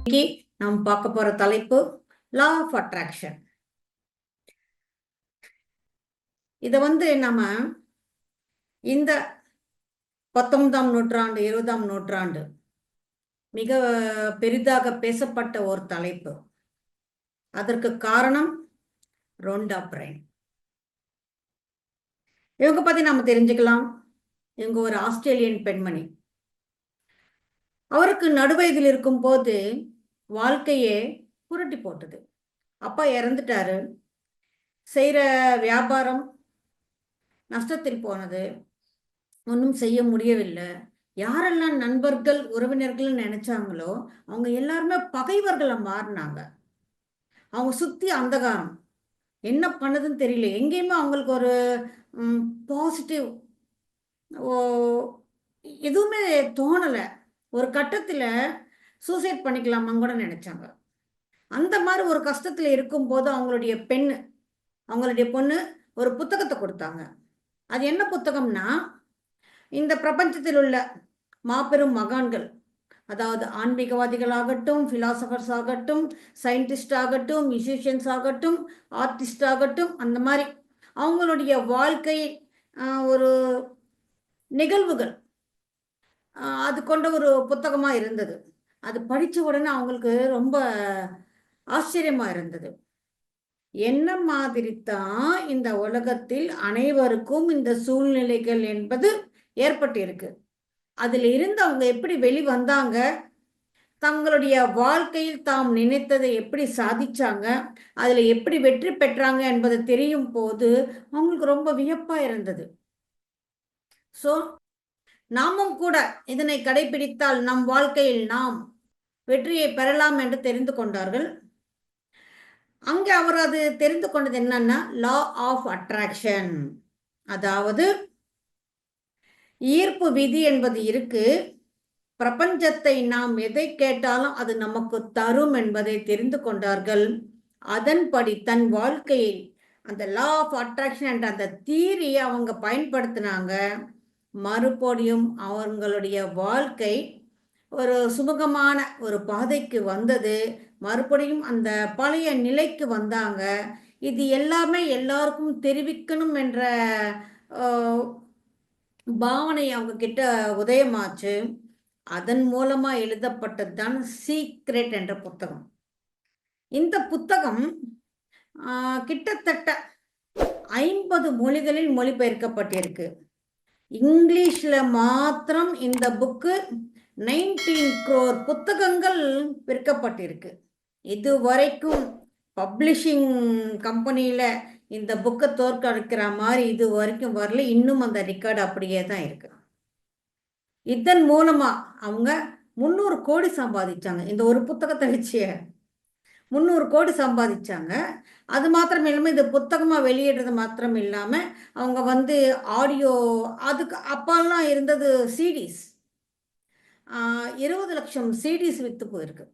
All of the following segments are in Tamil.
இன்னைக்கு நாம் பார்க்க போற தலைப்பு லா ஆஃப் அட்ராக்ஷன் இத வந்து நம்ம இந்த பத்தொன்பதாம் நூற்றாண்டு இருபதாம் நூற்றாண்டு மிக பெரிதாக பேசப்பட்ட ஒரு தலைப்பு. அதற்கு காரணம் ரோண்டா பிரைன். இவங்க பத்தி நாம தெரிஞ்சுக்கலாம். இவங்க ஒரு ஆஸ்திரேலியன் பெண்மணி. அவருக்கு நடுவயதில் இருக்கும் போது வாழ்க்கையே புரட்டி போட்டது. அப்பா இறந்துட்டாரு. செய்கிற வியாபாரம் நஷ்டத்தில் போனது. ஒன்றும் செய்ய முடியவில்லை. யாரெல்லாம் நண்பர்கள் உறவினர்கள் நினைச்சாங்களோ அவங்க எல்லாருமே பகைவர்களை மாறினாங்க. அவங்க சுத்தி அந்தகாரம். என்ன பண்ணுதுன்னு தெரியல. எங்கேயுமே அவங்களுக்கு ஒரு பாசிட்டிவ் ஓ எதுவுமே தோணலை. ஒரு கட்டத்தில் சூசைட் பண்ணிக்கலாமான்னு கூட நினைச்சாங்க. அந்த மாதிரி ஒரு கஷ்டத்தில் இருக்கும்போது அவங்களுடைய பெண் அவங்களுடைய பொண்ணு ஒரு புத்தகத்தை கொடுத்தாங்க. அது என்ன புத்தகம்னா இந்த பிரபஞ்சத்தில் உள்ள மாபெரும் மகான்கள் அதாவது ஆன்மீகவாதிகள் ஆகட்டும் ஆகட்டும் சயின்டிஸ்ட் ஆகட்டும் மியூசிஷியன்ஸ் ஆகட்டும் ஆர்டிஸ்ட் ஆகட்டும் அந்த மாதிரி அவங்களுடைய வாழ்க்கை ஒரு நிகழ்வுகள் அது கொண்ட ஒரு புத்தகமாக இருந்தது. அது படித்த உடனே அவங்களுக்கு ரொம்ப ஆச்சரியமாக இருந்தது. என்ன மாதிரி தான் இந்த உலகத்தில் அனைவருக்கும் இந்த சூழ்நிலைகள் என்பது ஏற்பட்டிருக்கு. அதில் இருந்து அவங்க எப்படி வெளி வந்தாங்க? தங்களுடைய வாழ்க்கையில் தாம் நினைத்ததை எப்படி சாதிச்சாங்க? அதில் எப்படி வெற்றி பெற்றாங்க என்பதை தெரியும் போது அவங்களுக்கு ரொம்ப வியப்பாக இருந்தது. ஸோ நாமும் கூட இதனை கடைபிடித்தால் நம் வாழ்க்கையில் நாம் வெற்றியை பெறலாம் என்று தெரிந்து கொண்டார்கள். அங்கே அவர் அது தெரிந்து கொண்டது என்னன்னா லா ஆஃப் அட்ராக்ஷன் அதாவது ஈர்ப்பு விதி என்பது இருக்கு. பிரபஞ்சத்தை நாம் எதை கேட்டாலும் அது நமக்கு தரும் என்பதை தெரிந்து கொண்டார்கள். அதன்படி தன் வாழ்க்கையில் அந்த லா ஆஃப் அட்ராக்ஷன் என்ற அந்த தீரியை அவங்க பயன்படுத்தினாங்க. மறுபடியும் அவங்களுடைய வாழ்க்கை ஒரு சுமூகமான ஒரு பாதைக்கு வந்தது. மறுபடியும் அந்த பழைய நிலைக்கு வந்தாங்க. இது எல்லாமே எல்லாருக்கும் தெரிவிக்கணும் என்ற பாவனை அவங்க கிட்ட உதயமாச்சு. அதன் மூலமா எழுதப்பட்டது தான் சீக்ரெட் என்ற புத்தகம். இந்த புத்தகம் கிட்டத்தட்ட ஐம்பது மொழிகளில் மொழிபெயர்க்கப்பட்டிருக்கு. இங்கிலீஷில் மாத்திரம் இந்த புக்கு நைன்டீன் க்ரோர் புத்தகங்கள் விற்கப்பட்டிருக்கு இது வரைக்கும் பப்ளிஷிங் கம்பெனியில் இந்த புக்கை தோற்கடிக்கிற மாதிரி இது வரைக்கும் வரல. இன்னும் அந்த ரெக்கார்டு அப்படியே தான் இருக்கு. இதன் மூலமாக அவங்க முந்நூறு கோடி சம்பாதிச்சாங்க. இந்த ஒரு புத்தகத்தை வச்சு. முந்நூறு கோடி சம்பாதிச்சாங்க. அது மாத்திரம் இல்லாமல் இந்த புத்தகமாக வெளியிடுறது மாத்திரம் இல்லாமல் அவங்க வந்து ஆடியோ அதுக்கு அப்பெல்லாம் இருந்தது சிடிஸ். இருபது லட்சம் சிடிஸ் விற்று போயிருக்கு.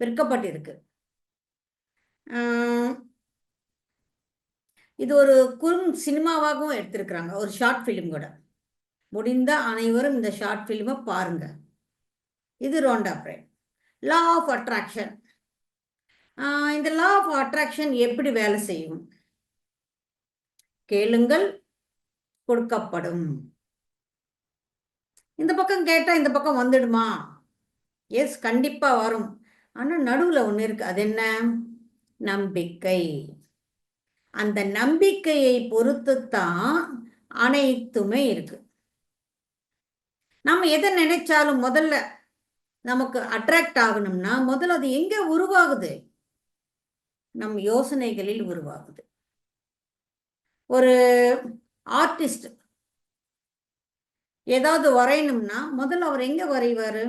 விற்கப்பட்டிருக்கு. இது ஒரு குறும் சினிமாவாகவும் எடுத்திருக்கிறாங்க. ஒரு ஷார்ட் ஃபிலிம் கூட. முடிந்த அனைவரும் இந்த ஷார்ட் ஃபிலிமை பாருங்க. இது Rhonda Byrne. Law of attraction. இந்த லா ஆஃப் அட்ராக்ஷன் எப்படி வேலை செய்யும்? கேளுங்கள் கொடுக்கப்படும். இந்த பக்கம் கேட்டால் இந்த பக்கம் வந்துடுமா? எஸ் கண்டிப்பாக வரும். ஆனால் நடுவில் ஒன்று இருக்கு. அது என்ன? நம்பிக்கை. அந்த நம்பிக்கையை பொறுத்து தான் அனைத்துமே இருக்கு. நம்ம எதை நினைச்சாலும் முதல்ல நமக்கு அட்ராக்ட் ஆகணும்னா முதல்ல அது எங்க உருவாகுது? நம் யோசனைகளில் உருவாகுது. ஒரு ஆர்டிஸ்ட் ஏதாவது வரையணும்னா முதல்ல அவர் எங்க வரைவாரு?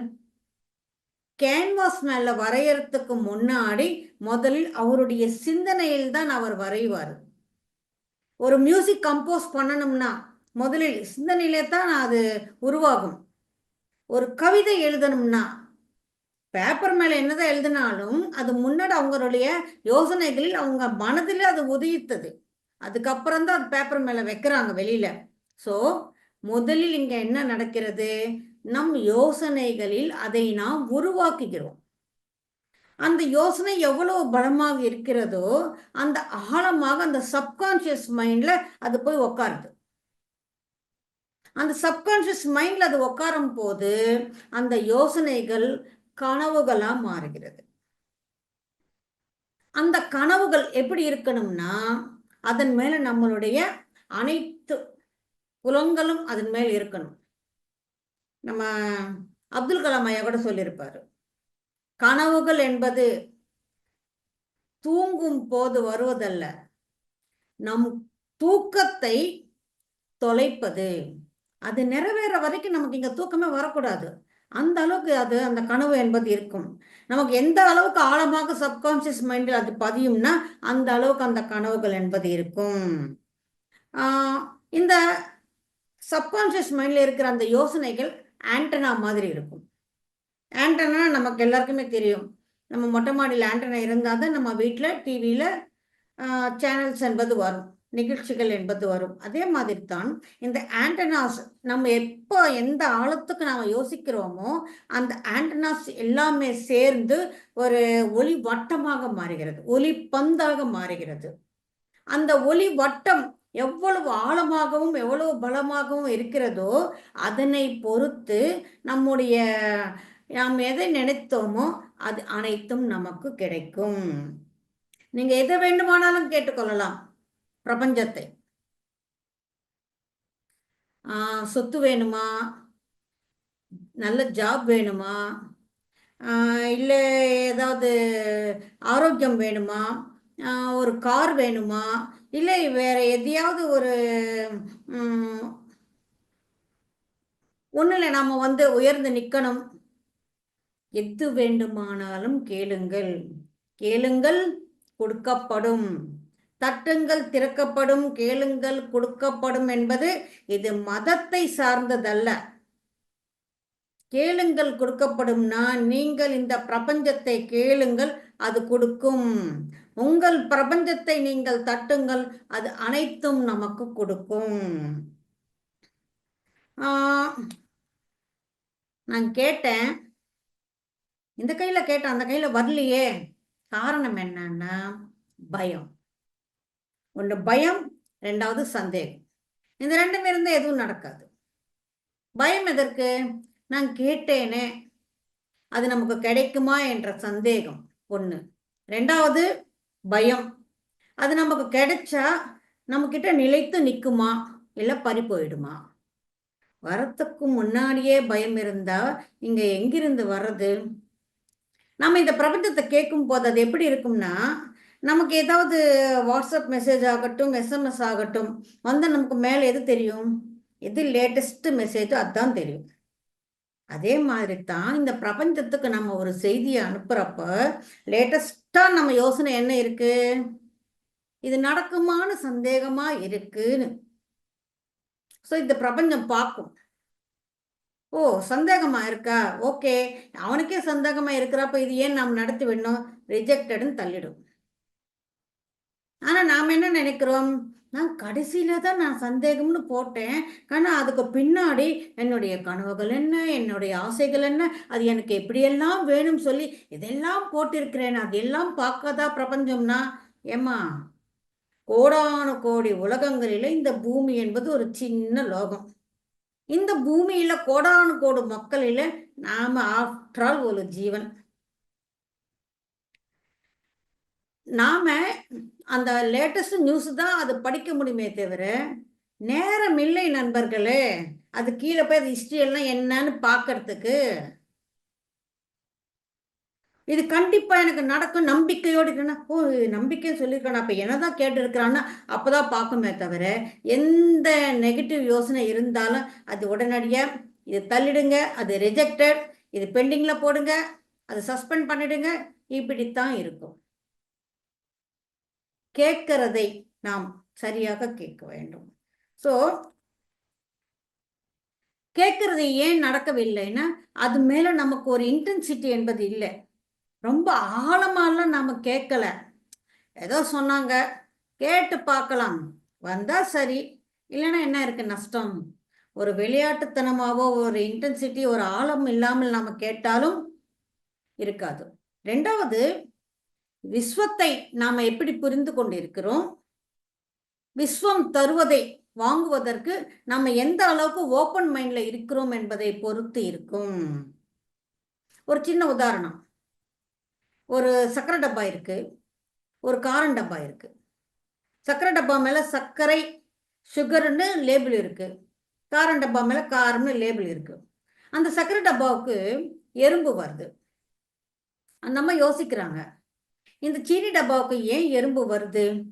கேன்வாஸ் மேல வரையறதுக்கு முன்னாடி முதலில் அவருடைய சிந்தனையில் தான் அவர் வரைவார். ஒரு மியூசிக் கம்போஸ் பண்ணணும்னா முதலில் சிந்தனையிலே தான் அது உருவாகும். ஒரு கவிதை எழுதணும்னா பேப்பர் மேல என்னதான் எழுதினாலும் அது முன்னாடி அவங்களுடைய யோசனைகளில் அவங்க மனதில் அது உதயித்தது அதுக்கப்புறம் தான் அது பேப்பர் மேல வைக்கிறாங்க வெளியில. ஸோ முதலில் இங்க என்ன நடக்கிறது? நம் யோசனைகளில் அதை நாம் உருவாக்குகிறோம். அந்த யோசனை எவ்வளவு பலமாக இருக்கிறதோ அந்த ஆழமாக அந்த சப்கான்ஷியஸ் மைண்ட்ல அது போய் உக்காருது. அந்த சப்கான்ஷியஸ் மைண்ட்ல அது உட்காரும் போது அந்த யோசனைகள் கனவுகளா மாறுகிறது. அந்த கனவுகள் எப்படி இருக்கணும்னா அதன் மேல நம்மளுடைய அனைத்து புலங்களும் அதன் மேல் இருக்கணும். நம்ம அப்துல் கலாம் ஐயா கூட சொல்லியிருப்பாரு கனவுகள் என்பது தூங்கும் போது வருவதல்ல நம் தூக்கத்தை தொலைப்பது. அது நிறைவேற வரைக்கும் நமக்கு இங்க தூக்கமே வரக்கூடாது. அந்த அளவுக்கு அது அந்த கனவு என்பது இருக்கும். நமக்கு எந்த அளவுக்கு ஆழமாக சப்கான்சியஸ் மைண்டில் அது பதியும்னா அந்த அளவுக்கு அந்த கனவுகள் என்பது இருக்கும். இந்த சப்கான்சியஸ் மைண்டில் இருக்கிற அந்த யோசனைகள் ஆண்டனா மாதிரி இருக்கும். ஆண்டனா நமக்கு எல்லாருக்குமே தெரியும். நம்ம மொட்டை மாடியில் ஆண்டனா இருந்தால் தான் நம்ம வீட்டில் டிவியில் சேனல்ஸ் என்பது வரும். நிகழ்ச்சிகள் என்பது வரும். அதே மாதிரி தான் இந்த ஆண்டனாஸ் நம்ம எப்போ எந்த ஆழத்துக்கு நாம் யோசிக்கிறோமோ அந்த ஆண்டனாஸ் எல்லாமே சேர்ந்து ஒரு ஒளி வட்டமாக மாறுகிறது. ஒளி பந்தாக மாறுகிறது. அந்த ஒளி வட்டம் எவ்வளவு ஆழமாகவும் எவ்வளவு பலமாகவும் இருக்கிறதோ அதனை பொறுத்து நம்முடைய நாம் எதை நினைத்தோமோ அது அனைத்தும் நமக்கு கிடைக்கும். நீங்க எதை வேண்டுமானாலும் கேட்டுக்கொள்ளலாம். பிரபஞ்சத்தை. சொத்து வேணுமா? நல்ல ஜாப் வேணுமா? இல்லை ஏதாவது ஆரோக்கியம் வேணுமா? ஒரு கார் வேணுமா? இல்லை வேற எதையாவது ஒரு ஒன்றும் இல்லை நாம் வந்து உயர்ந்து நிற்கணும் எது வேண்டுமானாலும் கேளுங்கள். கேளுங்கள் கொடுக்கப்படும். தட்டுங்கள் திறக்கப்படும் கேளுங்கள் கொடுக்கப்படும் என்பது இது மதத்தை சார்ந்ததல்ல. கேளுங்கள் கொடுக்கப்படும்னா நீங்கள் இந்த பிரபஞ்சத்தை கேளுங்கள் அது கொடுக்கும். உங்கள் பிரபஞ்சத்தை நீங்கள் தட்டுங்கள் அது அனைத்தும் நமக்கு கொடுக்கும். நான் கேட்டேன். இந்த கையில கேட்டேன் அந்த கையில வரலையே. காரணம் என்னன்னா பயம். ஒன்று பயம் ரெண்டாவது சந்தேகம். இந்த ரெண்டும் இருந்தால் எதுவும் நடக்காது. பயம் எதற்கு? நான் கேட்டேனே. அது நமக்கு கிடைக்குமா என்ற சந்தேகம் ஒன்று ரெண்டாவது பயம். அது நமக்கு கிடைச்சா நம்மக்கிட்ட நிலைத்து நிற்குமா இல்லை பறி போயிடுமா? வரத்துக்கு முன்னாடியே பயம் இருந்தா இங்க எங்கிருந்து வர்றது? நம்ம இந்த பிரபஞ்சத்தை கேட்கும் போது அது எப்படி இருக்கும்னா நமக்கு ஏதாவது வாட்ஸ்அப் மெசேஜ் ஆகட்டும் எஸ்எம்எஸ் ஆகட்டும் வந்து நமக்கு மேலே எது தெரியும்? எது லேட்டஸ்ட் மெசேஜோ அதுதான் தெரியும். அதே மாதிரி தான் இந்த பிரபஞ்சத்துக்கு நம்ம ஒரு செய்தியை அனுப்புறப்ப லேட்டஸ்டா நம்ம யோசனை என்ன இருக்கு? இது நடக்குமான்னு சந்தேகமா இருக்குன்னு. ஸோ இந்த பிரபஞ்சம் பார்க்கும். ஓ சந்தேகமா இருக்கா? ஓகே அவனுக்கே சந்தேகமா இருக்கிறப்ப இது ஏன் நாம் நடத்தி விடணும்? ரிஜெக்டடுன்னு தள்ளிடும். ஆனா நாம் என்ன நினைக்கிறோம்? நான் கடைசியில தான் நான் சந்தேகம்னு போட்டேன். ஆனால் அதுக்கு பின்னாடி என்னுடைய கனவுகள் என்ன? என்னுடைய ஆசைகள் என்ன? அது எனக்கு எப்படியெல்லாம் வேணும்னு சொல்லி இதெல்லாம் போட்டிருக்கிறேன். அதெல்லாம் பார்க்காதா பிரபஞ்சம்னா? ஏமா கோடான கோடி உலகங்களில இந்த பூமி என்பது ஒரு சின்ன லோகம். இந்த பூமியில கோடானு கோடு மக்களில நாம ஆஃப்டர் ஒரு ஜீவன். நாம அந்த லேட்டஸ்ட் நியூஸ் தான் அது படிக்க முடியுமே தவிர நேரம் இல்லை நண்பர்களே. அது கீழே போய் அது ஹிஸ்ட்ரி எல்லாம் என்னன்னு பார்க்கறதுக்கு இது கண்டிப்பா எனக்கு நடக்கும். நம்பிக்கையோடு இருக்கா ஓ நம்பிக்கை சொல்லியிருக்கான்? அப்ப என்னதான் கேட்டு அப்போ அப்பதான் பார்க்குமே தவிர எந்த நெகட்டிவ் யோசனை இருந்தாலும் அது உடனடியாக இது தள்ளிடுங்க அது ரிஜெக்டட் இது பெண்டிங்கில் போடுங்க அது சஸ்பெண்ட் பண்ணிடுங்க இப்படித்தான் இருக்கும். கேட்கிறதை நாம் சரியாக கேட்க வேண்டும். ஸோ கேட்கறது ஏன் நடக்கவில்லைன்னா அது மேல நமக்கு ஒரு இன்டென்சிட்டி என்பது இல்லை. ரொம்ப ஆழமாலாம் நாம கேட்கல. ஏதோ சொன்னாங்க கேட்டு பார்க்கலாம். வந்தா சரி. இல்லைன்னா என்ன இருக்கு? நஷ்டம். ஒரு விளையாட்டுத்தனமாவோ ஒரு இன்டென்சிட்டி ஒரு ஆழம் இல்லாமல் நாம கேட்டாலும் இருக்காது. ரெண்டாவது விஸ்வத்தை நாம் எப்படி புரிந்து கொண்டிருக்கிறோம்? விஸ்வம் தருவதை வாங்குவதற்கு நம்ம எந்த அளவுக்கு ஓப்பன் மைண்ட்ல இருக்கிறோம் என்பதை பொறுத்து இருக்கும். ஒரு சின்ன உதாரணம். ஒரு சக்கரை டப்பா இருக்கு. ஒரு காரம் டப்பா இருக்கு. சக்கரை டப்பா மேல சர்க்கரை சுகர்னு லேபிள் இருக்கு. காரம் டப்பா மேல காரம்னு லேபிள் இருக்கு. அந்த சக்கரை டப்பாவுக்கு எறும்பு வருது. அந்த அம்மா யோசிக்கிறாங்க. இந்த சீனி டப்பாவுக்கு ஏன் எறும்பு வருது?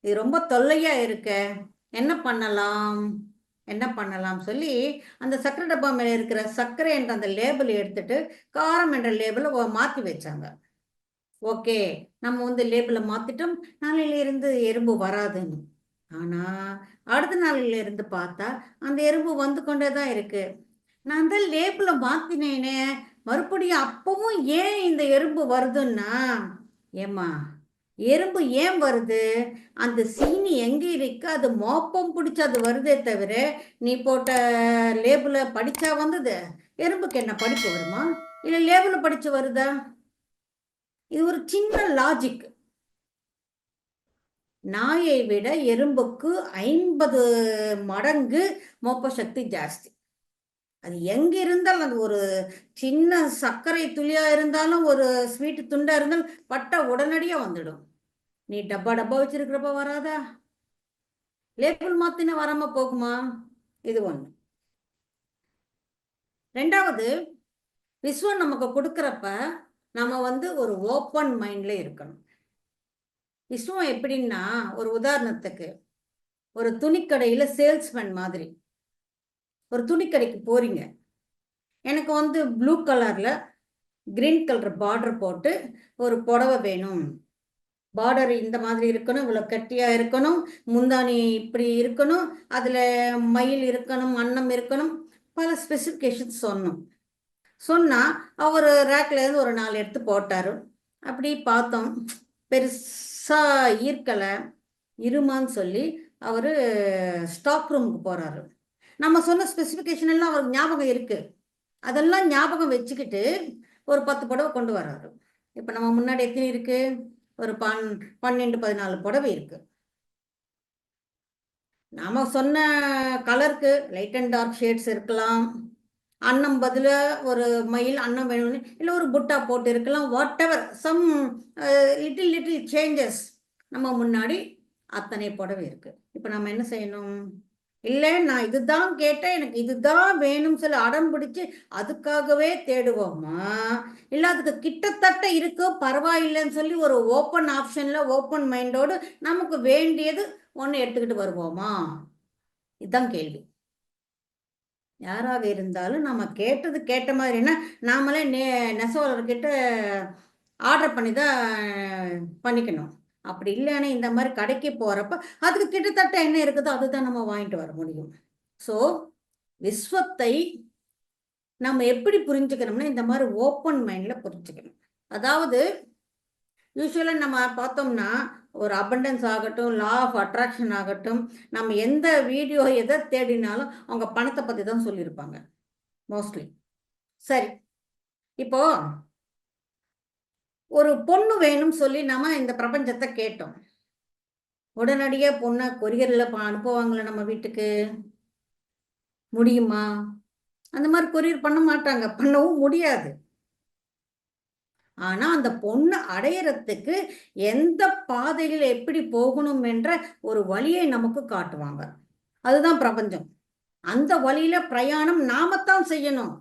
இது ரொம்ப தொல்லையா இருக்க. என்ன பண்ணலாம்? என்ன பண்ணலாம்? சொல்லி அந்த சர்க்கரை டப்பா மேலே இருக்கிற சர்க்கரை என்ற அந்த லேபிள் எடுத்துட்டு காரம் என்ற லேபிளை மாற்றி வச்சாங்க. ஓகே நம்ம வந்து லேபிளை மாத்திட்டோம். நாளையிலிருந்து எறும்பு வராதுன்னு. ஆனால் அடுத்த நாளிலிருந்து பார்த்தா அந்த எறும்பு வந்து கொண்டே தான் இருக்கு. நான் அந்த லேபிளை மாத்தினேனே. மறுபடியும் அப்பவும் ஏன் இந்த எறும்பு வருதுன்னா? ஏம்மா எறும்பு ஏன் வருது? அந்த சீனி எங்க இருக்கு? அது மோப்பம் பிடிச்சி அது வருதே தவிர நீ போட்ட லேபிள படிச்சா வந்தது? எறும்புக்கு என்ன படிப்பு வருமா? இல்ல லேபிள படிச்சு வருதா? இது ஒரு சின்ன லாஜிக் நாயை விட எறும்புக்கு ஐம்பது மடங்கு மோப்ப சக்தி ஜாஸ்தி. அது எங்க இருந்தாலும் அது ஒரு சின்ன சர்க்கரை துளியா இருந்தாலும் ஒரு ஸ்வீட் துண்டா இருந்தாலும் பட்டா உடனடியா வந்துடும். நீ டப்பா டப்பா வச்சிருக்கிறப்ப வராதா? லேபிள் மாத்தின வராம போகுமா? இது ஒண்ணு. ரெண்டாவது விஸ்வம் நமக்கு கொடுக்குறப்ப நம்ம வந்து ஒரு ஓப்பன் மைண்ட்ல இருக்கணும். விஸ்வம் எப்படின்னா ஒரு உதாரணத்துக்கு ஒரு துணிக்கடையில சேல்ஸ்மேன் மாதிரி. ஒரு துணிக்கடைக்கு போறீங்க. எனக்கு வந்து ப்ளூ கலர்ல கிரீன் கலர் பார்டர் போட்டு ஒரு புடவை வேணும். பார்டர் இந்த மாதிரி இருக்கணும் இவ்வளோ கட்டியாக இருக்கணும் முந்தானி இப்படி இருக்கணும் அதில் மயில் இருக்கணும் அன்னம் இருக்கணும் பல ஸ்பெசிஃபிகேஷன்ஸ் சொன்னோம். சொன்னால் அவர் ரேக்லேருந்து ஒரு நாலு எடுத்து போட்டார். அப்படி பார்த்தோம். பெருசாக ஈர்க்கலை. இருமான்னு சொல்லி அவர் ஸ்டாக் ரூமுக்கு போகிறாரு நம்ம சொன்ன ஸ்பெசிஃபிகேஷன் எல்லாம் அவருக்கு ஞாபகம் இருக்குது அதெல்லாம் ஞாபகம் வச்சுக்கிட்டு ஒரு பத்து புடவை கொண்டு வர்றாரு. இப்போ நம்ம முன்னாடி எத்தனை இருக்குது ஒரு பன் பன்னெண்டு பதினாலு புடவை இருக்கு. நாம சொன்ன கலருக்கு லைட் அண்ட் டார்க் ஷேட்ஸ் இருக்கலாம். அன்னம் பதில ஒரு மயில் அன்னம் வேணும்னு இல்லை ஒரு புட்டா போட்டு இருக்கலாம். Whatever some little little changes நம்ம முன்னாடி அத்தனை புடவை இருக்கு. இப்போ நம்ம என்ன செய்யணும்? இல்லை நான் இதுதான் கேட்டேன் எனக்கு இதுதான் வேணும்னு சொல்லி அடம் பிடிச்சி அதுக்காகவே தேடுவோமா இல்லை அதுக்கு கிட்டத்தட்ட இருக்கோ பரவாயில்லைன்னு சொல்லி ஒரு ஓப்பன் ஆப்ஷன்ல ஓப்பன் மைண்டோடு நமக்கு வேண்டியது ஒன்று எடுத்துக்கிட்டு வருவோமா? இதுதான் கேள்வி. யாராக இருந்தாலும் நம்ம கேட்டது கேட்ட மாதிரின்னா நாமளே நெ நெசவாளர்கிட்ட ஆர்டர் பண்ணி தான் பண்ணிக்கணும். அப்படி இல்லைன்னா இந்த மாதிரி கடைக்கு போறப்ப அதுக்கு கிட்டத்தட்ட என்ன இருக்குதோ அதுதான் நம்ம வாங்கிட்டு வர முடியும். ஸோ விஸ்வத்தை நம்ம எப்படி புரிஞ்சுக்கணும்னா இந்த மாதிரி ஓப்பன் மைண்ட்ல புரிஞ்சுக்கணும். அதாவது யூஸ்வலாக நம்ம பார்த்தோம்னா ஒரு அபண்டன்ஸ் ஆகட்டும் லா ஆஃப் அட்ராக்ஷன் ஆகட்டும் நம்ம எந்த வீடியோ எதை தேடினாலும் அவங்க பணத்தை பற்றி தான் சொல்லியிருப்பாங்க மோஸ்ட்லி சரி இப்போ ஒரு பொண்ணு வேணும்னு சொல்லி நம்ம இந்த பிரபஞ்சத்தை கேட்டோம். உடனடியா பொண்ணை கொரியரில் அனுப்புவாங்களே நம்ம வீட்டுக்கு? முடியுமா? அந்த மாதிரி கொரியர் பண்ண மாட்டாங்க. பண்ணவும் முடியாது. ஆனா அந்த பொண்ணு அடையறதுக்கு எந்த பாதையில் எப்படி போகணும் என்ற ஒரு வழியை நமக்கு காட்டுவாங்க. அதுதான் பிரபஞ்சம். அந்த வழியில பிரயாணம் நாமத்தான் செய்யணும்.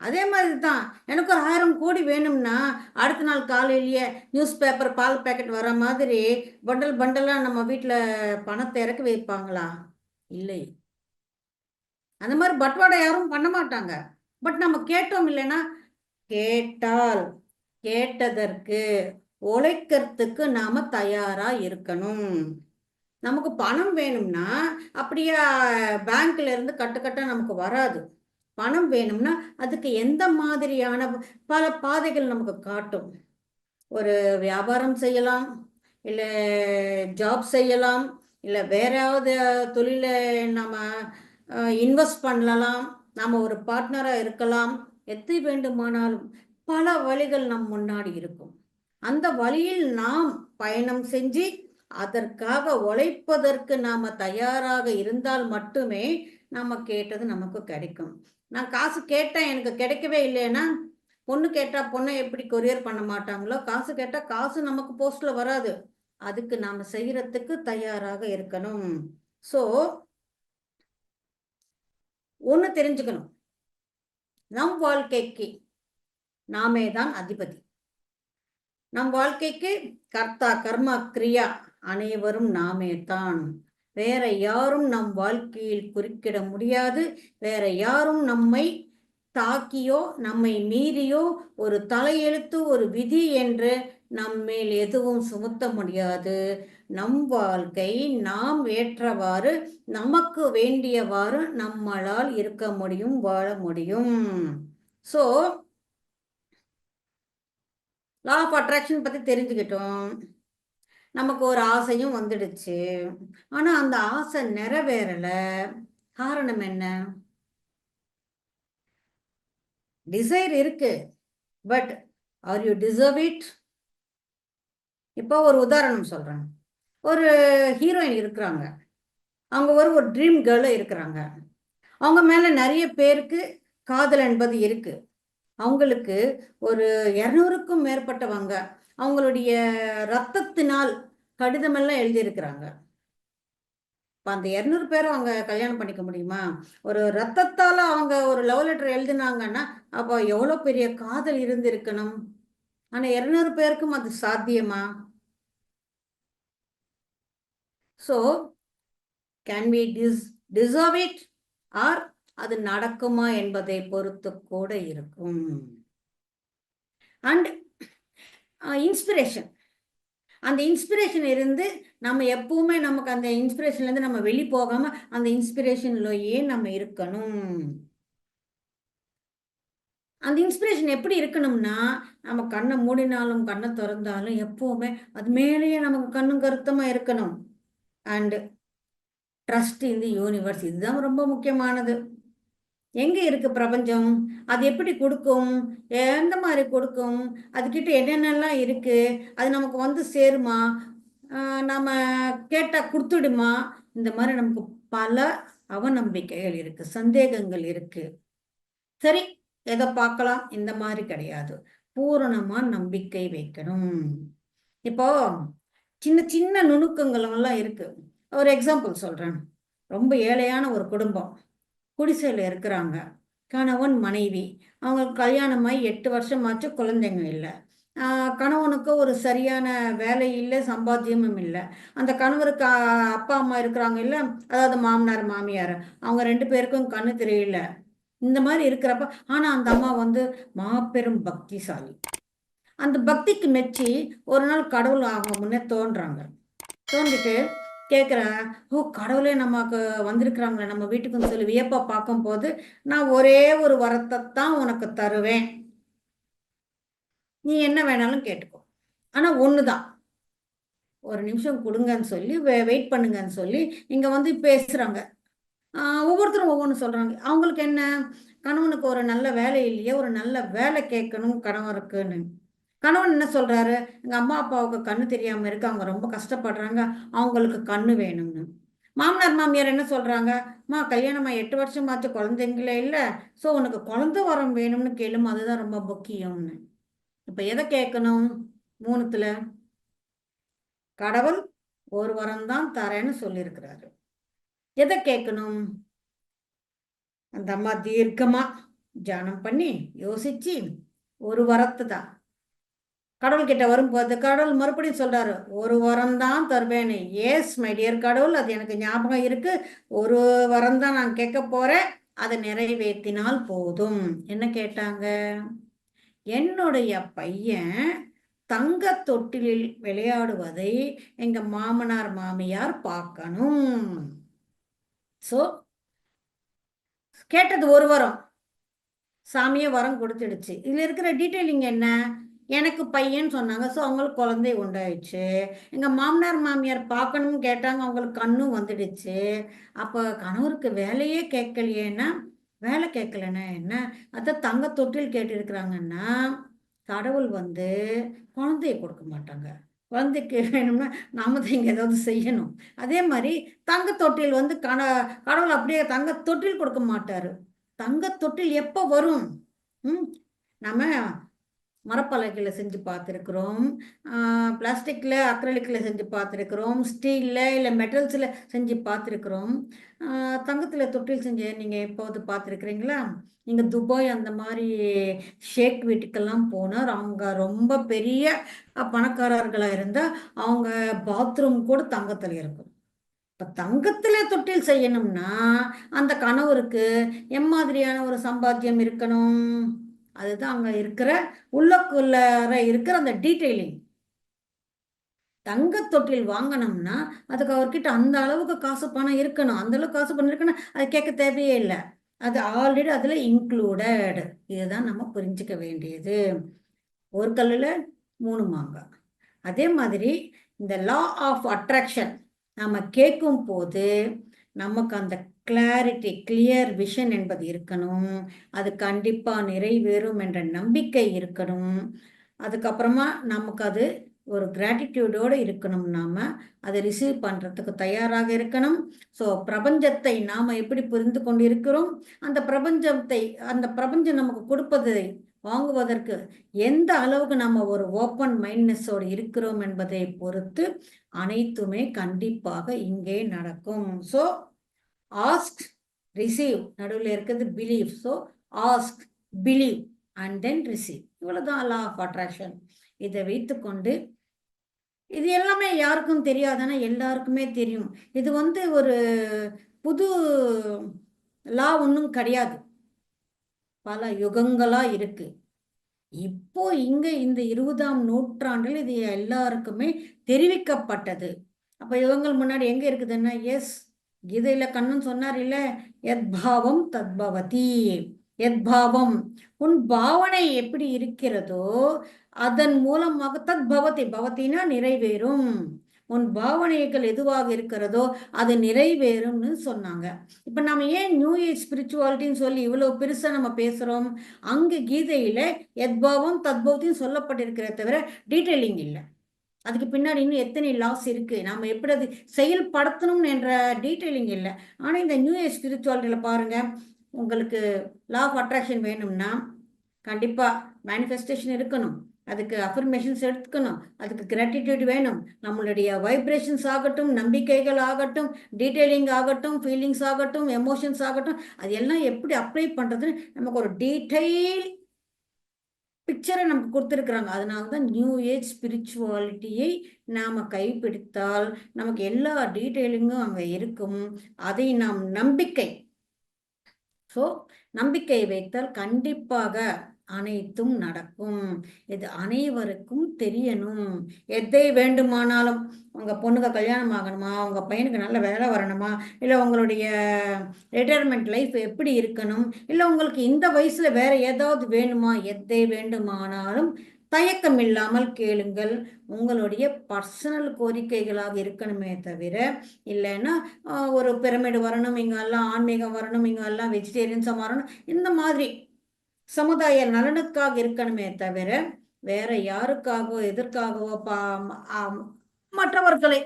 அதே மாதிரி தான் எனக்கு ஒரு ஆயிரம் கோடி வேணும்னா அடுத்த நாள் காலையிலேயே நியூஸ் பேப்பர் பால் பேக்கெட் வர மாதிரி பண்டல் பண்டலாக நம்ம வீட்டில் பணத்தை இறக்கி வைப்பாங்களா? இல்லை. அந்த மாதிரி பட்வாடை யாரும் பண்ண மாட்டாங்க. பட் நம்ம கேட்டோம் இல்லைன்னா கேட்டால் கேட்டதற்கு உழைக்கிறதுக்கு நாம தயாரா இருக்கணும். நமக்கு பணம் வேணும்னா அப்படியே பேங்க்ல இருந்து கட்டுக்கட்டா நமக்கு வராது. பணம் வேணும்னா அதுக்கு எந்த மாதிரியான பல பாதைகள் நமக்கு காட்டும். ஒரு வியாபாரம் செய்யலாம் இல்லை ஜாப் செய்யலாம் இல்லை வேறாவது தொழிலை நம்ம இன்வெஸ்ட் பண்ணலாம் நாம் ஒரு பார்ட்னராக இருக்கலாம் எது வேண்டுமானாலும் பல வழிகள் நம் முன்னாடி இருக்கும். அந்த வழியில் நாம் பயணம் செஞ்சு அதற்காக உழைப்பதற்கு நாம் தயாராக இருந்தால் மட்டுமே நம்ம கேட்டது நமக்கு கிடைக்கும். நான் காசு கேட்டேன் எனக்கு கிடைக்கவே இல்லைன்னா பொண்ணு கேட்டா பொண்ணை எப்படி கொரியர் பண்ண மாட்டாங்களோ காசு கேட்டா காசு நமக்கு போஸ்ட்ல வராது. அதுக்கு நாம செய்யறதுக்கு தயாராக இருக்கணும். ஸோ ஒன்று தெரிஞ்சுக்கணும். நம் வாழ்க்கைக்கு நாமே தான் அதிபதி. நம் வாழ்க்கைக்கு கர்த்தா கர்மா கிரியா அனைவரும் நாமே தான். வேற யாரும் நம் வாழ்க்கையில் குறுக்கிட முடியாது. வேற யாரும் நம்மை தாக்கியோ நம்மை மீறியோ ஒரு தலையெழுத்து ஒரு விதி என்று நம்மேல் எதுவும் சுமத்த முடியாது. நம் வாழ்க்கை நாம் ஏற்றவாறு நமக்கு வேண்டியவாறு நம்மளால் இருக்க முடியும் வாழ முடியும். ஸோ லா ஆஃப் அட்ராக்ஷன் பற்றி தெரிஞ்சுக்கிட்டோம். நமக்கு ஒரு ஆசையும் வந்துடுச்சு. ஆனால் அந்த ஆசை நிறைவேறலை. காரணம் என்ன? டிசைர் இருக்கு. But are you deserve it இப்போ ஒரு உதாரணம் சொல்கிறேன் ஒரு ஹீரோயின் இருக்கிறாங்க. அவங்க ஒரு ஒரு ட்ரீம் கேர்ளும் இருக்கிறாங்க. அவங்க மேலே நிறைய பேருக்கு காதல் என்பது இருக்கு. அவங்களுக்கு ஒரு இரநூறுக்கும் மேற்பட்டவங்க அவங்களுடைய ரத்தத்தினால் கடிதமெல்லாம் எழுதியிருக்கிறாங்க. இப்போ அந்த இரநூறு பேரும் அவங்க கல்யாணம் பண்ணிக்க முடியுமா? ஒரு ரத்தத்தால் அவங்க ஒரு லவ் லெட்டர் எழுதினாங்கன்னா அப்போ எவ்வளோ பெரிய காதல் இருந்திருக்கணும்? ஆனால் இரநூறு பேருக்கும் அது சாத்தியமா? So can we dis deserve it or அது நடக்குமா என்பதை பொறுத்து கூட இருக்கும். அண்ட் இன்ஸ்பிரேஷன் அந்த இன்ஸ்பிரேஷன் இருந்து நம்ம எப்பவுமே நமக்கு அந்த இன்ஸ்பிரேஷன்லேருந்து நம்ம வெளி போகாமல் அந்த இன்ஸ்பிரேஷன்லயே நம்ம இருக்கணும். அந்த இன்ஸ்பிரேஷன் எப்படி இருக்கணும்னா நம்ம கண்ணை மூடினாலும் கண்ணை திறந்தாலும் எப்பவுமே அது மேலேயே நமக்கு கண்ணும் கருத்தமாக இருக்கணும். அண்டு ட்ரஸ்ட் இந்த யூனிவர்ஸ் இதுதான் ரொம்ப முக்கியமானது. எங்கே இருக்கு பிரபஞ்சம்? அது எப்படி கொடுக்கும்? எந்த மாதிரி கொடுக்கும்? அதுக்கிட்ட என்னென்னலாம் இருக்கு? அது நமக்கு வந்து சேருமா? நம்ம கேட்டால் கொடுத்துடுமா? இந்த மாதிரி நமக்கு பல அவநம்பிக்கைகள் இருக்கு சந்தேகங்கள் இருக்கு. சரி எதை பார்க்கலாம்? இந்த மாதிரி கிடையாது. பூரணமா நம்பிக்கை வைக்கணும். இப்போ சின்ன சின்ன நுணுக்கங்கள் எல்லாம் இருக்கு. ஒரு எக்ஸாம்பிள் சொல்றேன். ரொம்ப ஏழையான ஒரு குடும்பம். குடிசையில் இருக்கிறாங்க. கணவன் மனைவி. அவங்களுக்கு கல்யாணமாகி எட்டு வருஷமாச்சு குழந்தைங்க இல்லை. கணவனுக்கு ஒரு சரியான வேலை இல்லை சம்பாத்தியமும் இல்லை. அந்த கணவருக்கு அப்பா அம்மா இருக்கிறாங்க இல்லை. அதாவது மாமனார் மாமியார். அவங்க ரெண்டு பேருக்கும் கண்ணு தெரியல. இந்த மாதிரி இருக்கிறப்ப ஆனால் அந்த அம்மா வந்து மாபெரும் பக்திசாலி. அந்த பக்திக்கு மெச்சி ஒரு நாள் கடவுள் அவங்க முன்னே தோன்றாங்க. தோன்றிட்டு கேட்குறேன் ஓ கடவுளே நமக்கு வந்திருக்கிறாங்களே நம்ம வீட்டுக்குன்னு சொல்லி. வியப்பா பார்க்கும்போது நான் ஒரே ஒரு வரத்தை தான் உனக்கு தருவேன். நீ என்ன வேணாலும் கேட்டுக்கோ. ஆனால் ஒன்று தான் ஒரு நிமிஷம் கொடுங்கன்னு சொல்லி வெயிட் பண்ணுங்கன்னு சொல்லி இங்கே வந்து பேசுகிறாங்க ஒவ்வொருத்தரும் ஒவ்வொன்று சொல்கிறாங்க அவங்களுக்கு என்ன? கணவனுக்கு ஒரு நல்ல வேலை இல்லையே ஒரு நல்ல வேலை கேட்கணும் கணவருக்குன்னு. கணவன் என்ன சொல்றாரு? எங்க அம்மா அப்பாவுக்கு கண்ணு தெரியாம இருக்கு. அவங்க ரொம்ப கஷ்டப்படுறாங்க. அவங்களுக்கு கண்ணு வேணும்னு. மாமனார் மாமியார் என்ன சொல்றாங்க? மா கல்யாணமா எட்டு வருஷமாச்சு. குழந்தைங்களே இல்லை. ஸோ உனக்கு குழந்தை வரம் வேணும்னு கேளும் அதுதான் ரொம்ப முக்கியம்னு. இப்ப எதை கேட்கணும்? மூணுத்துல கடவுள் ஒரு வரம் தான் தரேன்னு சொல்லியிருக்கிறாரு. எதை கேட்கணும்? அந்த அம்மா தீர்க்கமா தியானம் பண்ணி யோசிச்சு ஒரு வரத்தை தான். கடவுள் கிட்ட வரும்போது கடவுள் மறுபடியும் சொல்றாரு ஒரு வரம் தான் தருவேன். ஏஸ் மை டியர் கடவுள் அது எனக்கு ஞாபகம் இருக்கு. ஒரு வரம் தான் நான் கேட்க போறேன். அதை நிறைவேற்றினால் போதும். என்ன கேட்டாங்க? என்னுடைய பையன் தங்க தொட்டிலில் விளையாடுவதை எங்க மாமனார் மாமியார் பார்க்கணும். ஸோ கேட்டது ஒரு வரம். சாமியே வரம் கொடுத்துடுச்சு. இதுல இருக்கிற டீட்டெயிலிங் என்ன? எனக்கு பையன் சொன்னாங்க ஸோ அவங்களுக்கு குழந்தை உண்டாயிடுச்சு. எங்கள் மாமனார் மாமியார் பார்க்கணும்னு கேட்டாங்க அவங்களுக்கு கண்ணும் வந்துடுச்சு. அப்போ கணவருக்கு வேலையே கேட்கலையேன்னா வேலை கேட்கலன்னா என்ன? அதான் தங்க தொட்டில் கேட்டிருக்கிறாங்கன்னா கடவுள் வந்து குழந்தைய கொடுக்க மாட்டாங்க. குழந்தைக்கு வேணும்னா நாம தான் இங்கே ஏதாவது செய்யணும். அதே மாதிரி தங்க தொட்டில் வந்து கண கடவுள் அப்படியே தங்க தொட்டில் கொடுக்க மாட்டார். தங்க தொட்டில் எப்போ வரும்? ம் நம்ம மரப்பலகையில் செஞ்சு பார்த்துருக்குறோம். பிளாஸ்டிக்கில் அக்ரலிக்கில் செஞ்சு பார்த்துருக்குறோம். ஸ்டீலில் இல்லை மெட்டல்ஸில் செஞ்சு பார்த்துருக்குறோம். தங்கத்தில் தொட்டில் செஞ்சு நீங்கள் எப்போது பார்த்துருக்குறீங்களா? நீங்கள் துபாய் அந்த மாதிரி ஷேக் வீட்டுக்கெல்லாம் போனால் அவங்க ரொம்ப பெரிய பணக்காரர்களாக இருந்தால் அவங்க பாத்ரூம் கூட தங்கத்தில் இருக்கும். இப்போ தங்கத்தில் தொட்டில் செய்யணும்னா அந்த கணவருக்கு எம்மாதிரியான ஒரு சம்பாத்தியம் இருக்கணும்? அதுதான் அங்கே இருக்கிற உள்ளக்குள்ள இருக்கிற அந்த டீட்டெயிலிங் தங்க தொட்டில் வாங்கினோம்னா அதுக்கு அவர்கிட்ட அந்த அளவுக்கு காசு பணம் இருக்கணும். அந்த அளவுக்கு காசு பணம் இருக்கணும் அது கேட்க தேவையே இல்லை. அது ஆல்ரெடி அதில் இன்க்ளூடட் இதுதான் நம்ம புரிஞ்சுக்க வேண்டியது. ஒரு கல்லில் மூணு மாங்காய். அதே மாதிரி இந்த லா ஆஃப் அட்ராக்ஷன் நம்ம கேட்கும் போது நமக்கு அந்த கிளாரிட்டி கிளியர் விஷன் என்பது இருக்கணும். அது கண்டிப்பாக நிறைவேறும் என்ற நம்பிக்கை இருக்கணும். அதுக்கப்புறமா நமக்கு அது ஒரு கிராட்டிடியூடோடு இருக்கணும். நாம் அதை ரிசீவ் பண்ணுறதுக்கு தயாராக இருக்கணும். ஸோ பிரபஞ்சத்தை நாம் எப்படி புரிந்து கொண்டு இருக்கிறோம் அந்த பிரபஞ்சத்தை அந்த பிரபஞ்சம் நமக்கு கொடுப்பதை வாங்குவதற்கு எந்த அளவுக்கு நம்ம ஒரு ஓப்பன் மைண்ட்னஸோடு இருக்கிறோம் என்பதை பொறுத்து அனைத்துமே கண்டிப்பாக இங்கே நடக்கும். ஸோ ஆஸ்க் ரிசீவ் நடுவில் இருக்கிறது believe so ask believe and then receive இவ்வளோதான் லா ஆஃப் அட்ராக்ஷன் இதை வைத்துக்கொண்டு இது எல்லாமே யாருக்கும் தெரியாதுன்னா எல்லாருக்குமே தெரியும். இது வந்து ஒரு புது லா ஒன்றும் கிடையாது. பல யுகங்களாக இருக்கு. இப்போ இங்க இந்த இருபதாம் நூற்றாண்டில் இது எல்லாருக்குமே தெரிவிக்கப்பட்டது. அப்போ யுகங்கள் முன்னாடி எங்கே இருக்குதுன்னா எஸ் கீதையில கண்ணன் சொன்னார் இல்ல எத் பாவம் தத்பவதி எத் பாவம் உன் பாவனை எப்படி இருக்கிறதோ அதன் மூலமாக தத் பவதி பவத்தினா நிறைவேறும். உன் பாவனைகள் எதுவாக இருக்கிறதோ அது நிறைவேறும்னு சொன்னாங்க. இப்போ நம்ம ஏன் நியூ ஏஜ் ஸ்பிரிச்சுவாலிட்டின்னு சொல்லி இவ்வளோ பெருசாக நம்ம பேசுகிறோம் அங்கே கீதையில் எத்பாவம் தத்பவத்தின்னு சொல்லப்பட்டிருக்கிற தவிர டீட்டெயிலிங் இல்லை. அதுக்கு பின்னாடி இன்னும் எத்தனை லாஸ் இருக்கு? நாம எப்படி அது செயல்படுத்தணும் என்ற டீட்டெயிலிங் இல்லை. ஆனால் இந்த நியூ ஏஜ் ஸ்பிரிச்சுவாலிட்டியில பாருங்க உங்களுக்கு லா ஆஃப் அட்ராக்ஷன் வேணும்னா கண்டிப்பாக மேனிஃபெஸ்டேஷன் இருக்கணும். அதுக்கு அஃபர்மேஷன்ஸ் எடுத்துக்கணும். அதுக்கு கிராட்டிடியூட் வேணும். நம்மளுடைய வைப்ரேஷன்ஸ் ஆகட்டும் நம்பிக்கைகள் ஆகட்டும் டீட்டெயிலிங் ஆகட்டும் ஃபீலிங்ஸ் ஆகட்டும் எமோஷன்ஸ் ஆகட்டும் அது எல்லாம் எப்படி அப்ளை பண்ணுறதுன்னு நமக்கு ஒரு டீட்டெயில் பிக்சரை நமக்கு கொடுத்துருக்குறாங்க. அதனால தான் நியூ ஏஜ் ஸ்பிரிச்சுவாலிட்டியை நாம் கைப்பிடித்தால் நமக்கு எல்லா டீட்டெயிலிங்கும் அங்கே இருக்கும். அதை நாம் நம்பிக்கை. ஸோ நம்பிக்கை வைத்தால் கண்டிப்பாக அனைத்தும் நடக்கும். இது அனைவருக்கும் தெரியணும். எதை வேண்டுமானாலும் உங்கள் பொண்ணுக்கு கல்யாணம் ஆகணுமா? உங்கள் பையனுக்கு நல்ல வேலை வரணுமா? இல்லை உங்களுடைய ரிட்டையர்மெண்ட் லைஃப் எப்படி இருக்கணும்? இல்லை உங்களுக்கு இந்த வயசில் வேற ஏதாவது வேணுமா? எதை வேண்டுமானாலும் தயக்கம் இல்லாமல் கேளுங்கள். உங்களுடைய பர்சனல் கோரிக்கைகளாக இருக்கணுமே தவிர இல்லைன்னா ஒரு பிரமிடு வரணும் இங்கெல்லாம் ஆன்மீகம் வரணும் இங்கெல்லாம் வெஜிடேரியன்ஸாக வரணும் இந்த மாதிரி சமுதாய நலனுக்காக இருக்கணுமே தவிர வேற யாருக்காகவோ எதற்காகவோ பா மற்றவர்களை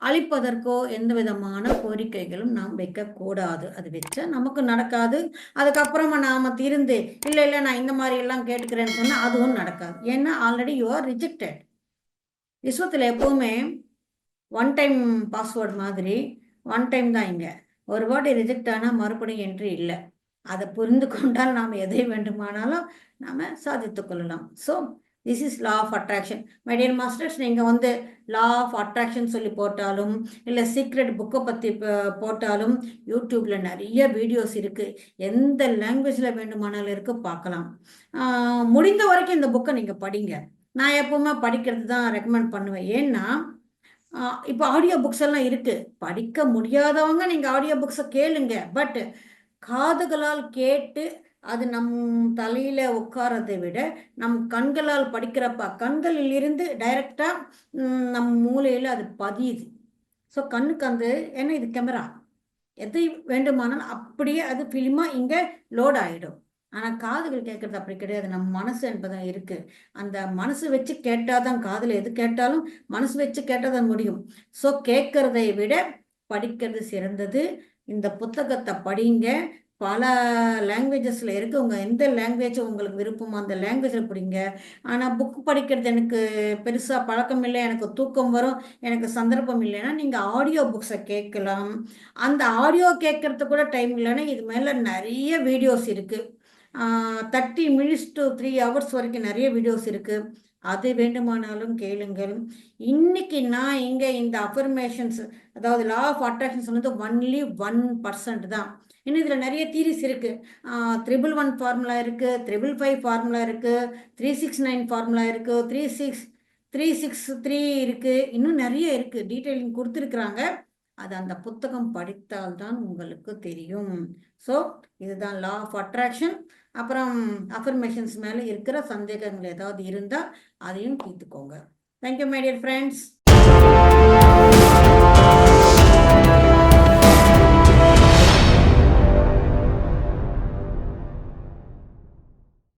அழிப்பதற்கோ எந்த விதமான கோரிக்கைகளும் நாம் வைக்கக்கூடாது அது வச்சா நமக்கு நடக்காது. அதுக்கப்புறமா நாம திருந்து இல்லை இல்லை நான் இந்த மாதிரி எல்லாம் கேட்டுக்கிறேன்னு சொன்னால் அதுவும் நடக்காது. ஏன்னா ஆல்ரெடி யூ ஆர் ரிஜெக்டட் விஸ்வத்தில் எப்பவுமே ஒன் டைம் பாஸ்வேர்ட் மாதிரி ஒன் டைம் தான் இங்கே. ஒரு வாட்டி ரிஜெக்ட் ஆனால் மறுபடியும் என்ட்ரி இல்லை. அதை புரிந்து கொண்டால் நாம் எதை வேண்டுமானாலும் நாம் சாதித்து கொள்ளலாம். So this is law of attraction my dear masters நீங்கள் வந்து லா ஆஃப் அட்ராக்ஷன் சொல்லி போட்டாலும் இல்லை சீக்ரெட் புக்கை பற்றி போட்டாலும் யூடியூப்பில் நிறைய வீடியோஸ் இருக்குது எந்த லாங்குவேஜில் வேண்டுமானாலும் இருக்கு பார்க்கலாம். முடிந்த வரைக்கும் இந்த புக்கை நீங்கள் படிங்க. நான் எப்பவுமே படிக்கிறது தான் ரெக்கமெண்ட் பண்ணுவேன். ஏன்னா இப்போ ஆடியோ புக்ஸ் எல்லாம் இருக்குது படிக்க முடியாதவங்க நீங்கள் ஆடியோ புக்ஸை கேளுங்க. பட் காதுகளால் கேட்டு அது நம் தலையில உட்காரதை விட நம் கண்களால் படிக்கிறப்ப கண்களில் இருந்து டைரக்டா நம் மூலையில அது பதியுது. ஸோ கண்ணுக்கு அந்த ஏன்னா இது கேமரா எதை வேண்டுமானாலும் அப்படியே அது ஃபிலிமா இங்க லோட் ஆயிடும். ஆனா காதுகள் கேட்கறது அப்படி கிடையாது. நம்ம மனசு என்பது இருக்கு. அந்த மனசு வச்சு கேட்டாதான் காதுல எது கேட்டாலும் மனசு வச்சு கேட்டாதான் முடியும். ஸோ கேட்கறதை விட படிக்கிறது சிறந்தது. இந்த புத்தகத்தை படிங்க. பல லாங்குவேஜஸில் இருக்கவங்க எந்த லாங்குவேஜ் உங்களுக்கு விருப்பமோ அந்த லாங்குவேஜில் படிங்க. ஆனால் புக் படிக்கிறது எனக்கு பெருசாக பழக்கம் இல்லை. எனக்கு தூக்கம் வரும். எனக்கு சந்தர்ப்பம் இல்லைன்னா நீங்கள் ஆடியோ புக்ஸை கேட்கலாம். அந்த ஆடியோ கேட்கறது கூட டைம் இல்லைன்னா இது மேலே நிறைய வீடியோஸ் இருக்குது thirty minutes to three hours வரைக்கும் நிறைய வீடியோஸ் இருக்குது அது வேண்டுமானாலும் கேளுங்கள். இன்னைக்கு நான் இங்கே இந்த அஃபர்மேஷன்ஸ் அதாவது லா ஆஃப் அட்ராக்ஷன் சொன்னது ஒன்லி ஒன் பர்சன்ட் தான். இன்னும் இதில் நிறைய தீரிஸ் இருக்குது த்ரிபிள் ஒன் ஃபார்முலா இருக்குது த்ரிபிள் ஃபைவ் ஃபார்முலா இருக்குது த்ரீ சிக்ஸ் நைன் ஃபார்முலா இருக்குது three six three six three இருக்குது இன்னும் நிறைய இருக்குது டீட்டெயிலிங் கொடுத்துருக்குறாங்க. அது அந்த புத்தகம் படித்தால்தான் உங்களுக்கு தெரியும். ஸோ இதுதான் லா ஆஃப் அட்ராக்ஷன் அப்புறம் அஃபர்மேஷன்ஸ் மேலே இருக்கிற சந்தேகங்கள் ஏதாவது இருந்தால் அதையும் தீர்த்துக்கோங்க. Thank you my dear friends